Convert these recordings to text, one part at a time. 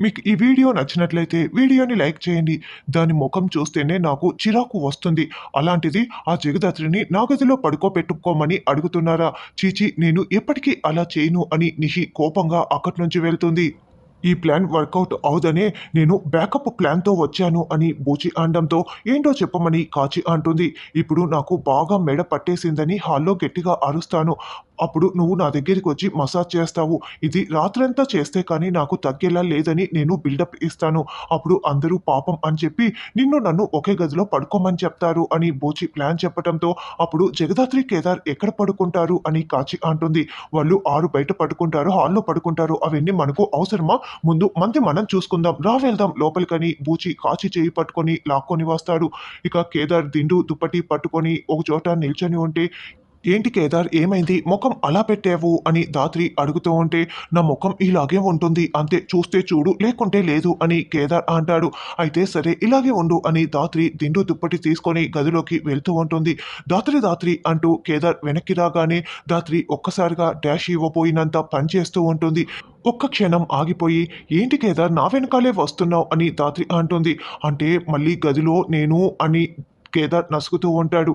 మీకు ఈ వీడియో నచ్చినట్లయితే వీడియోని లైక్ చేయండి. దాని ముఖం చూస్తేనే నాకు చిరాకు వస్తుంది. అలాంటిది ఆ జగదాత్రిని నా గదిలో పడుకోబెట్టుకోమని అడుగుతున్నారా? చీచి నేను ఎప్పటికీ అలా చేయను అని నిషి కోపంగా అక్కడి నుంచి వెళ్తుంది. ఈ ప్లాన్ వర్కౌట్ అవదనే నేను బ్యాకప్ ప్లాన్తో వచ్చాను అని బూచి అనడంతో ఏంటో చెప్పమని కాచి అంటుంది. ఇప్పుడు నాకు బాగా మెడ పట్టేసిందని హాల్లో గట్టిగా అరుస్తాను. అప్పుడు నువ్వు నా దగ్గరికి వచ్చి మసాజ్ చేస్తావు. ఇది రాత్రంతా చేస్తే కానీ నాకు తగ్గేలా లేదని నేను బిల్డప్ ఇస్తాను. అప్పుడు అందరూ పాపం అని చెప్పి నిన్ను నన్ను ఒకే గదిలో పడుకోమని చెప్తారు అని బూచి ప్లాన్ చెప్పడంతో అప్పుడు జగదాత్రి కేదార్ ఎక్కడ పడుకుంటారు అని కాచి అంటుంది. వాళ్ళు ఆరు బయట పడుకుంటారు హాల్లో పడుకుంటారు. అవన్నీ మనకు అవసరమా? ముందు మంది మనం చూసుకుందాం. రా వెళ్దాం లోపలికని బూచి కాచి చేయి పట్టుకొని లాక్కొని వస్తాడు. ఇక కేదార్ దిండు దుప్పటి పట్టుకొని ఒక చోట నిల్చొని ఉంటే ఏంటి కేదార్ ఏమైంది? ముఖం అలా పెట్టావు అని దాత్రి అడుగుతూ ఉంటే నా ముఖం ఇలాగే ఉంటుంది అంతే చూస్తే చూడు లేకుంటే లేదు అని కేదార్ అంటాడు. అయితే సరే ఇలాగే ఉండు అని దాత్రి దిండు దుప్పటి తీసుకొని గదిలోకి వెళ్తూ ఉంటుంది. దాత్రి దాత్రి అంటూ కేదార్ వెనక్కి రాగానే దాత్రి ఒక్కసారిగా డాష్ ఇవ్వబోయినంత పనిచేస్తూ ఉంటుంది. ఒక్క క్షణం ఆగిపోయి ఏంటి కేదార్ నా వెనకాలే వస్తున్నావు అని దాత్రి అంటుంది. అంటే మళ్ళీ గదిలో నేను అని కేదార్ నసుకుతూ ఉంటాడు.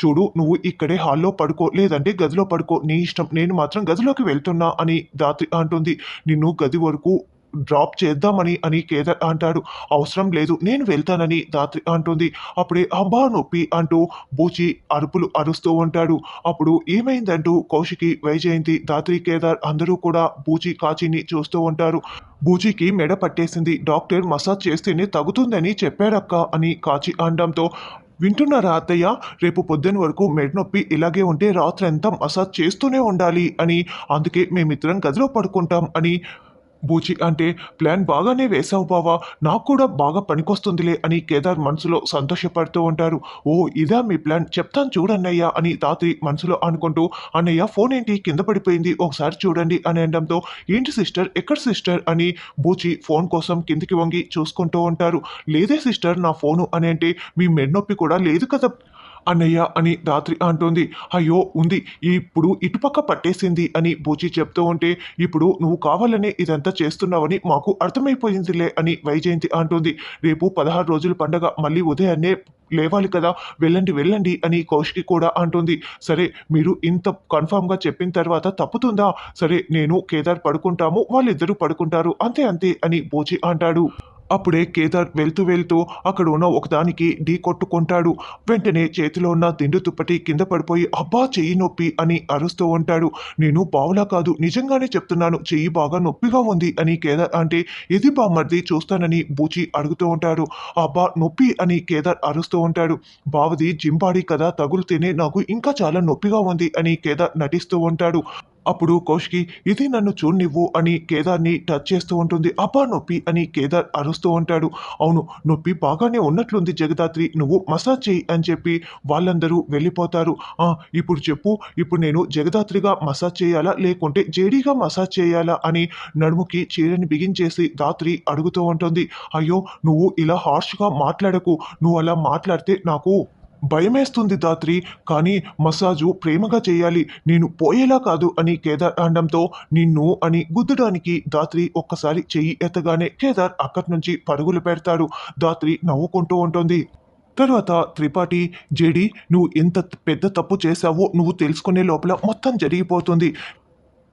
చూడు నువ్వు ఇక్కడే హాల్లో పడుకో లేదంటే గదిలో పడుకో నీ ఇష్టం నేను మాత్రం గదిలోకి వెళ్తున్నా అని దాత్రి అంటుంది. నిన్ను గది వరకు డ్రాప్ చేద్దామని అని కేదార్ అంటాడు. అవసరం లేదు నేను వెళ్తానని దాత్రి అంటుంది. అప్పుడే అబ్బా నొప్పి అంటూ బూచి అరుపులు అరుస్తూ ఉంటాడు. అప్పుడు ఏమైందంటూ కౌశికి వైజయంతి దాత్రి కేదార్ అందరూ కూడా బూచి కాచిని చూస్తూ ఉంటారు. బూచికి మెడ పట్టేసింది. డాక్టర్ మసాజ్ చేస్తేనే తగ్గుతుందని చెప్పారక్క అని కాచి అనడంతో వింటున్నారా అత్తయ్య? రేపు పొద్దున వరకు మెడనొప్పి ఇలాగే ఉంటే రాత్రంతా మసాజ్ చేస్తూనే ఉండాలి అని. అందుకే మేమిద్దరం గదిలో పడుకుంటాం అని బూచి అంటే ప్లాన్ బాగానే వేసావు బావా. నాకు కూడా బాగా పనికొస్తుందిలే అని కేదార్ మనసులో సంతోషపడుతూ ఉంటారు. ఓ ఇదా మీ ప్లాన్. చెప్తాను చూడన్నయ్య అని తాతయ్య మనసులో అనుకుంటూ అన్నయ్య ఫోన్ ఏంటి? కింద పడిపోయింది. ఒకసారి చూడండి అని అనడంతో ఏంటి సిస్టర్? ఎక్కడ సిస్టర్? అని బూచి ఫోన్ కోసం కిందికి వంగి చూసుకుంటూ ఉంటారు. లేదే సిస్టర్ నా ఫోను అని అంటే మీ మెడ్నొప్పి కూడా లేదు కదా. అన్నయ్య అని రాత్రి అంటోంది. అయ్యో ఉంది. ఇప్పుడు ఇటుపక్క పట్టేసింది అని బూచి చెప్తూ ఉంటే ఇప్పుడు నువ్వు కావాలనే ఇదంతా చేస్తున్నావని మాకు అర్థమైపోయిందిలే అని వైజయంతి అంటుంది. రేపు పదహారు రోజుల పండగ మళ్ళీ ఉదయాన్నే లేవాలి కదా వెళ్ళండి వెళ్ళండి అని కౌశికి కూడా అంటుంది. సరే మీరు ఇంత కన్ఫామ్గా చెప్పిన తర్వాత తప్పుతుందా? సరే నేను కేదార్ పడుకుంటాము వాళ్ళిద్దరూ పడుకుంటారు అంతే అంతే అని బూచి అంటాడు. అప్పుడే కేదార్ వెళ్తూ వెళ్తూ అక్కడ ఉన్న ఒకదానికి ఢీ కొట్టుకుంటాడు. వెంటనే చేతిలో ఉన్న దిండు తుప్పటి కింద పడిపోయి అబ్బా చెయ్యి నొప్పి అని అరుస్తూ ఉంటాడు. నేను బావులా కాదు నిజంగానే చెప్తున్నాను చెయ్యి బాగా నొప్పిగా ఉంది అని కేదార్ అంటే ఇది బామ్మర్ది చూస్తానని బూచి అడుగుతూ ఉంటాడు. అబ్బా నొప్పి అని కేదార్ అరుస్తూ ఉంటాడు. బావది జింబాడి కదా తగులుతేనే నాకు ఇంకా చాలా నొప్పిగా ఉంది అని కేదార్ నటిస్తూ ఉంటాడు. అప్పుడు కౌశికి ఇది నన్ను చూడనివ్వు అని కేదార్ని టచ్ చేస్తూ ఉంటుంది. అబ్బా నొప్పి అని కేదార్ అరుస్తూ ఉంటాడు. అవును నొప్పి బాగానే ఉన్నట్లుంది జగదాత్రి నువ్వు మసాజ్ చేయి అని చెప్పి వాళ్ళందరూ వెళ్ళిపోతారు. ఇప్పుడు చెప్పు ఇప్పుడు నేను జగదాత్రిగా మసాజ్ చేయాలా? లేకుంటే జేడీగా మసాజ్ చేయాలా? అని నడుముకి చీరని బిగించేసి దాత్రి అడుగుతూ ఉంటుంది. అయ్యో నువ్వు ఇలా హార్ష్గా మాట్లాడకు. నువ్వు అలా మాట్లాడితే నాకు భయమేస్తుంది దాత్రి. కానీ మసాజు ప్రేమగా చేయాలి. నేను పోయేలా కాదు అని కేదార్ అనడంతో నిన్ను అని గుద్దడానికి దాత్రి ఒక్కసారి చెయ్యి ఎత్తగానే కేదార్ అక్కడి నుంచి పరుగులు పెడతాడు. దాత్రి నవ్వుకుంటూ ఉంటుంది. తర్వాత త్రిపాఠి జేడి నువ్వు ఎంత పెద్ద తప్పు చేశావో నువ్వు తెలుసుకునే లోపల మొత్తం జరిగిపోతుంది.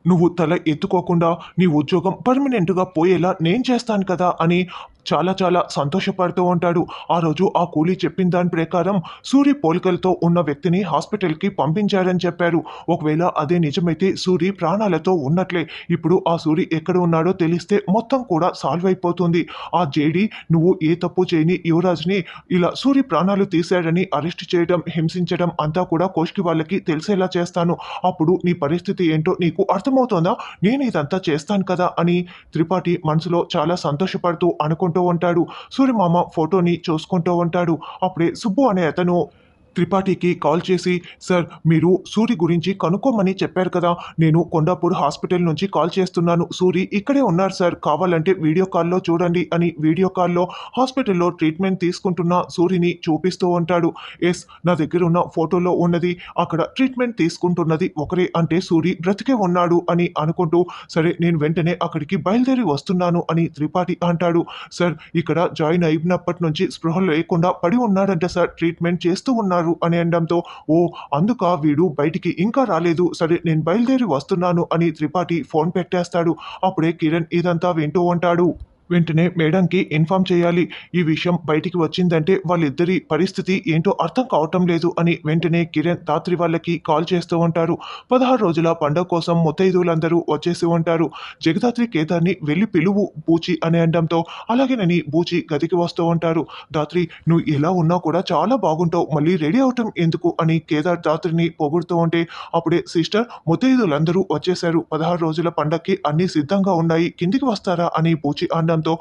నువ్వు తల ఎత్తుకోకుండా నీ ఉద్యోగం పర్మనెంట్గా పోయేలా నేను చేస్తాను కదా అని చాలా చాలా సంతోషపడుతూ ఉంటాడు. ఆ రోజు ఆ కూలీ చెప్పిన దాని ప్రకారం సూరి పోలికలతో ఉన్న వ్యక్తిని హాస్పిటల్కి పంపించారని చెప్పారు. ఒకవేళ అదే నిజమైతే సూరి ప్రాణాలతో ఉన్నట్లే. ఇప్పుడు ఆ సూరి ఎక్కడ ఉన్నాడో తెలిస్తే మొత్తం కూడా సాల్వ్ అయిపోతుంది. ఆ జేడి నువ్వు ఏ తప్పు చేయని యువరాజ్ని ఇలా సూరి ప్రాణాలు తీశాడని అరెస్ట్ చేయడం హింసించడం అంతా కూడా కోష్కి వాళ్ళకి తెలిసేలా చేస్తాను. అప్పుడు నీ పరిస్థితి ఏంటో నీకు అర్థమవుతోందా? నేను ఇదంతా చేస్తాను కదా అని త్రిపాఠి మనసులో చాలా సంతోషపడుతూ అనుకుంటూ ఉంటాడు. సూర్యమామ ఫోటోని చూసుకుంటూ ఉంటాడు. అప్పుడే సుబ్బు అనే అతను త్రిపాఠికి కాల్ చేసి సార్ మీరు సూరి గురించి కనుక్కోమని చెప్పారు కదా నేను కొండాపూర్ హాస్పిటల్ నుంచి కాల్ చేస్తున్నాను. సూరి ఇక్కడే ఉన్నారు సార్ కావాలంటే వీడియో కాల్లో చూడండి అని వీడియో కాల్లో హాస్పిటల్లో ట్రీట్మెంట్ తీసుకుంటున్న సూరిని చూపిస్తూ ఉంటాడు. ఎస్ నా దగ్గర ఉన్న ఫోటోలో ఉన్నది అక్కడ ట్రీట్మెంట్ తీసుకుంటున్నది ఒకరే అంటే సూరి బ్రతికే ఉన్నాడు అని అనుకుంటూ సరే నేను వెంటనే అక్కడికి బయలుదేరి వస్తున్నాను అని త్రిపాఠి అంటాడు. సార్ ఇక్కడ జాయిన్ అయినప్పటి నుంచి స్పృహ లేకుండా పడి ఉన్నాడంట సార్ ట్రీట్మెంట్ చేస్తూ ఉన్నారు అని అనడంతో ఓ అందుక వీడు బయటికి ఇంకా రాలేదు. సరే నేను బయలుదేరి వస్తున్నాను అని త్రిపాఠి ఫోన్ పెట్టేస్తాడు. అప్పుడే కిరణ్ ఇదంతా వింటూ ఉంటాడు. వెంటనే మేడంకి ఇన్ఫామ్ చేయాలి. ఈ విషయం బయటికి వచ్చిందంటే వాళ్ళిద్దరి పరిస్థితి ఏంటో అర్థం కావటం లేదు అని వెంటనే కిరణ్ తాత్రి వాళ్ళకి కాల్ చేస్తూ ఉంటారు. పదహారు రోజుల పండగ కోసం ముత్తైదువులందరూ వచ్చేసి ఉంటారు. జగదాత్రి కేదార్ని వెళ్ళి పిలువు బూచి అని అనడంతో అలాగేనని బూచి గదికి వస్తూ ఉంటారు. దాత్రి నువ్వు ఎలా ఉన్నా కూడా చాలా బాగుంటావు. మళ్ళీ రెడీ అవటం ఎందుకు? అని కేదార్ దాత్రిని పొగుడుతూ ఉంటే అప్పుడే సిస్టర్ ముత్తైదులందరూ వచ్చేశారు. పదహారు రోజుల పండగకి అన్ని సిద్ధంగా ఉన్నాయి. కిందికి వస్తారా? అని బూచి అనడంతో చెప్పడంతో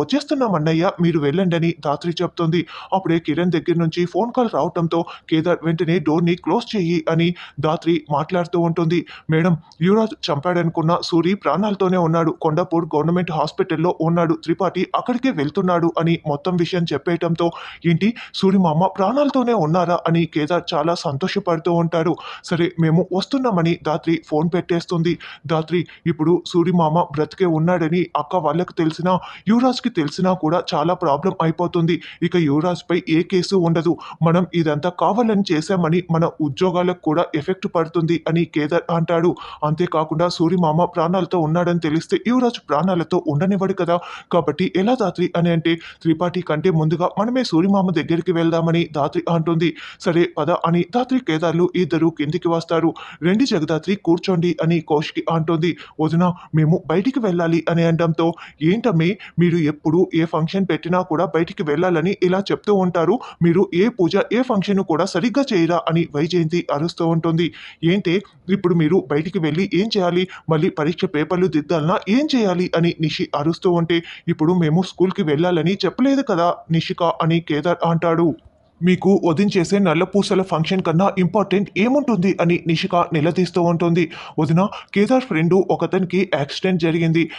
వచ్చేస్తున్నాం అన్నయ్య మీరు వెళ్ళండి అని దాత్రి చెప్తుంది. అప్పుడే కిరణ్ దగ్గర నుంచి ఫోన్ కాల్ రావటంతో కేదార్ వెంటనే డోర్ని క్లోజ్ చెయ్యి అని దాత్రి మాట్లాడుతూ ఉంటుంది. మేడం యువరాజ్ చంపాడనుకున్న సూరి ప్రాణాలతోనే ఉన్నాడు. కొండపూర్ గవర్నమెంట్ హాస్పిటల్లో ఉన్నాడు. త్రిపాఠి అక్కడికే వెళ్తున్నాడు అని మొత్తం విషయం చెప్పేయటంతో ఏంటి సూరి మామ ప్రాణాలతోనే ఉన్నారా? అని కేదార్ చాలా సంతోషపడుతూ ఉంటాడు. సరే మేము వస్తున్నామని దాత్రి ఫోన్ పెట్టేస్తుంది. దాత్రి ఇప్పుడు సూరి మామ బ్రతికే ఉన్నాడని అక్క వాళ్ళకి తెలిసినా యువరాజ్కి తెలిసినా కూడా చాలా ప్రాబ్లం అయిపోతుంది. ఇక యువరాజ్ పై ఏ కేసు ఉండదు. మనం ఇదంతా కావాలని చేశామని మన ఉద్యోగాలకు కూడా ఎఫెక్ట్ పడుతుంది అని కేదార్ అంటాడు. అంతేకాకుండా సూర్యమామ ప్రాణాలతో ఉన్నాడని తెలిస్తే యువరాజ్ ప్రాణాలతో ఉండనివ్వడు కదా. కాబట్టి ఎలా దాత్రి అని అంటే త్రిపాఠి కంటే ముందుగా మనమే సూర్యమామ దగ్గరికి వెళ్దామని దాత్రి అంటుంది. సరే పద అని దాత్రి కేదార్లు ఇద్దరు కిందికి వస్తారు. రెండు జగదాత్రి కూర్చోండి అని కోష్కి అంటుంది. వదిన మేము బయటికి వెళ్ళాలి అని అనడంతో ఏంటమ్మే? మీరు ఎప్పుడు ఏ ఫంక్షన్ పెట్టినా కూడా బయటికి వెళ్ళాలని ఇలా చెప్తూ ఉంటారు. మీరు ఏ పూజ ఏ ఫంక్షన్ కూడా సరిగ్గా చేయరా అని వైజయంతి అరుస్తూ ఉంటుంది. ఏంటే ఇప్పుడు మీరు బయటికి వెళ్ళి ఏం చేయాలి? మళ్ళీ పరీక్ష పేపర్లు దిద్దాలనా? ఏం చేయాలి? అని నిషి అరుస్తూ ఉంటే ఇప్పుడు మేము స్కూల్కి వెళ్ళాలని చెప్పలేదు కదా నిషిక అని కేదార్ అంటాడు. మీకు వదించేసే నల్లపూసల ఫంక్షన్ కన్నా ఇంపార్టెంట్ ఏముంటుంది? అని నిషిక నిలదీస్తూ ఉంటుంది. వదిన కేదార్ ఫ్రెండు ఒకతనికి యాక్సిడెంట్ జరిగింది.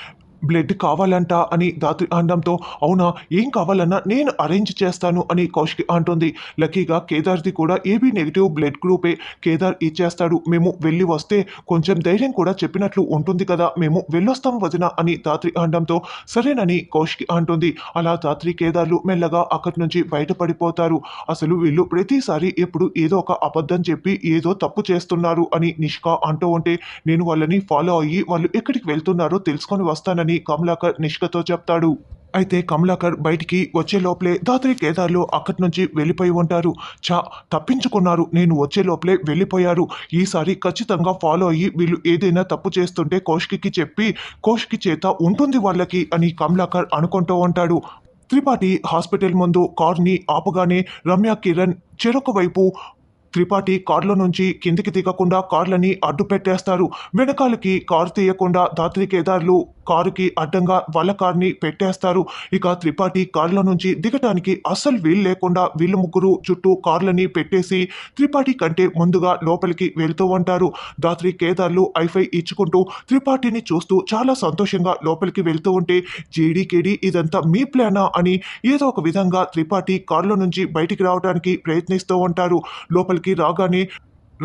బ్లడ్ కావాలంట అని దాత్రి అనడంతో అవునా ఏం కావాలన్నా నేను అరేంజ్ చేస్తాను అని కౌశిక్ అంటుంది. లక్కీగా కేదార్ది కూడా ఏబీ నెగిటివ్ బ్లడ్ గ్రూపే కేదార్ ఇచ్చేస్తాడు. మేము వెళ్ళి వస్తే కొంచెం ధైర్యం కూడా చెప్పినట్లు ఉంటుంది కదా మేము వెళ్ళొస్తాం వదిన అని దాత్రి అనడంతో సరేనని కౌశిక్ అంటుంది. అలా దాత్రి కేదార్లు మెల్లగా అక్కడి నుంచి బయటపడిపోతారు. అసలు వీళ్ళు ప్రతిసారి ఎప్పుడు ఏదో ఒక అబద్ధం చెప్పి ఏదో తప్పు చేస్తున్నారు అని నిష్కా అంటూ ఉంటే నేను వాళ్ళని ఫాలో అయ్యి వాళ్ళు ఎక్కడికి వెళ్తున్నారో తెలుసుకొని వస్తానని అని కమలాకర్ నిష్కతో చెప్తాడు. అయితే కమలాకర్ బయటికి వచ్చే లోపలే దాత్రి కేదార్లు అక్కడి నుంచి వెళ్ళిపోయి ఉంటారు. చా తప్పించుకున్నారు. నేను వచ్చే లోపలే వెళ్ళిపోయారు. ఈసారి ఖచ్చితంగా ఫాలో అయ్యి వీళ్ళు ఏదైనా తప్పు చేస్తుంటే కౌశికి చెప్పి కౌశికి చేత ఉంటుంది వాళ్ళకి అని కమలాకర్ అనుకుంటూ ఉంటాడు. త్రిపాఠి హాస్పిటల్ ముందు కార్ని ఆపగానే రమ్య కిరణ్ చెరొక వైపు త్రిపాఠి కార్లో నుంచి కిందికి దిగకుండా కార్లని అడ్డు పెట్టేస్తారు వెనకాలకి కారు తీయకుండా దాత్రి కేదార్లు కారుకి అడ్డంగా వాళ్ళ కార్ని పెట్టేస్తారు. ఇక త్రిపాఠి కారులో నుంచి దిగటానికి అస్సలు వీలు లేకుండా వీళ్ళు ముగ్గురు చుట్టూ కార్లని పెట్టేసి త్రిపాఠి కంటే ముందుగా లోపలికి వెళ్తూ ఉంటారు. దాత్రి కేదార్లు ఐఫై ఇచ్చుకుంటూ త్రిపాఠిని చూస్తూ చాలా సంతోషంగా లోపలికి వెళ్తూ ఉంటే జీడీకేడి ఇదంతా మీ ప్లానా? అని ఏదో ఒక విధంగా త్రిపాఠి కారులో నుంచి బయటికి రావడానికి ప్రయత్నిస్తూ ఉంటారు. లోపలికి రాగానే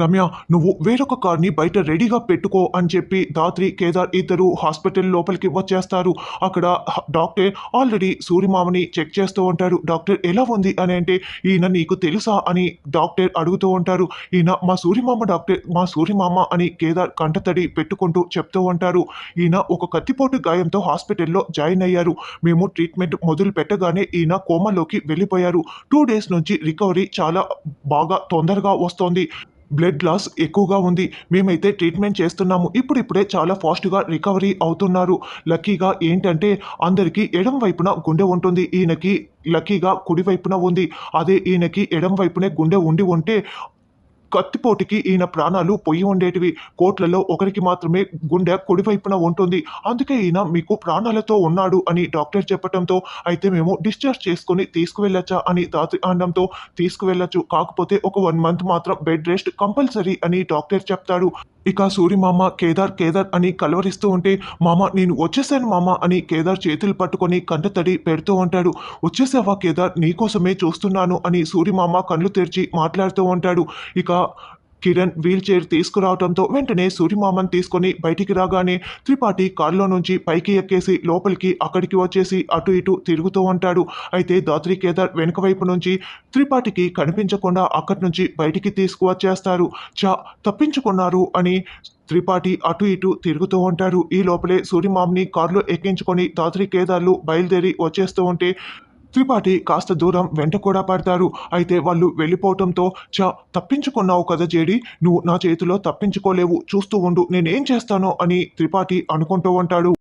రమ్య నువ్వు వేరొక కార్ని బయట రెడీగా పెట్టుకో అని చెప్పి దాత్రి కేదార్ ఇద్దరు హాస్పిటల్ లోపలికి వచ్చేస్తారు. అక్కడ డాక్టర్ ఆల్రెడీ సూర్యమామని చెక్ చేస్తూ ఉంటారు. డాక్టర్ ఎలా ఉంది అని అంటే ఈయన నీకు తెలుసా అని డాక్టర్ అడుగుతూ ఉంటారు. ఈయన మా సూర్యమామ డాక్టర్ మా సూర్యమామ అని కేదార్ కంటతడి పెట్టుకుంటూ చెప్తూ ఉంటారు. ఈయన ఒక కత్తిపోటు గాయంతో హాస్పిటల్లో జాయిన్ అయ్యారు. మేము ట్రీట్మెంట్ మొదలు పెట్టగానే ఈయన కోమాలోకి వెళ్ళిపోయారు. టూ డేస్ నుంచి రికవరీ చాలా బాగా తొందరగా వస్తోంది. బ్లడ్ లాస్ ఎక్కువగా ఉంది. మేమైతే ట్రీట్మెంట్ చేస్తున్నాము. ఇప్పుడిప్పుడే చాలా ఫాస్ట్గా రికవరీ అవుతున్నారు. లక్కీగా ఏంటంటే అందరికీ ఎడం వైపున గుండె ఉంటుంది. ఈయనకి లక్కీగా కుడివైపున ఉంది. అదే ఈయనకి ఎడం వైపునే గుండె ఉండి ఉంటే కత్తిపోటుకి ఈయన ప్రాణాలు పొయ్యి ఉండేటివి. కోట్లలో ఒకరికి మాత్రమే గుండె కుడివైపున ఉంటుంది. అందుకే ఈయన మీకు ప్రాణాలతో ఉన్నాడు అని డాక్టర్ చెప్పడంతో అయితే మేము డిశ్చార్జ్ చేసుకుని తీసుకువెళ్ళచ్చా? అని దాతి అనడంతో తీసుకువెళ్ళచ్చు. కాకపోతే ఒక వన్ మంత్ మాత్రం బెడ్ రెస్ట్ కంపల్సరీ అని డాక్టర్ చెప్తాడు. ఇక సూరి మామ కేదార్ కేదార్ అని కలవరిస్తూ ఉంటే మామ నేను వచ్చేసాను మామ అని కేదార్ చేతులు పట్టుకొని కంట తడి పెడుతూ ఉంటాడు. వచ్చేసావా కేదార్? నీకోసమే చూస్తున్నాను అని సూరి మామ కళ్ళు తెరిచి మాట్లాడుతూ ఉంటాడు. ఇక కిరణ్ వీల్ చైర్ తీసుకురావడంతో వెంటనే సూర్యమామన్ తీసుకొని బయటికి రాగానే త్రిపాఠి కారులో నుంచి పైకి ఎక్కేసి లోపలికి అక్కడికి వచ్చేసి అటు ఇటు తిరుగుతూ ఉంటాడు. అయితే దాత్రి కేదార్ వెనుక వైపు నుంచి త్రిపాఠికి కనిపించకుండా అక్కడి నుంచి బయటికి తీసుకువచ్చేస్తారు. చా తప్పించుకున్నారు అని త్రిపాఠి అటు ఇటు తిరుగుతూ ఉంటారు ఈ లోపలే సూర్యమామ్ని కారులో ఎక్కించుకొని దాత్రి కేదార్లు బయలుదేరి వచ్చేస్తూ ఉంటే త్రిపాఠి కాస్త దూరం వెంట కూడా పడతారు. అయితే వాళ్ళు వెళ్ళిపోవటంతో చా తప్పించుకున్నావు కదా జేడి నువ్వు నా చేతిలో తప్పించుకోలేవు చూస్తూ ఉండు నేనేం చేస్తానో అని త్రిపాఠి అనుకుంటూ ఉంటాడు.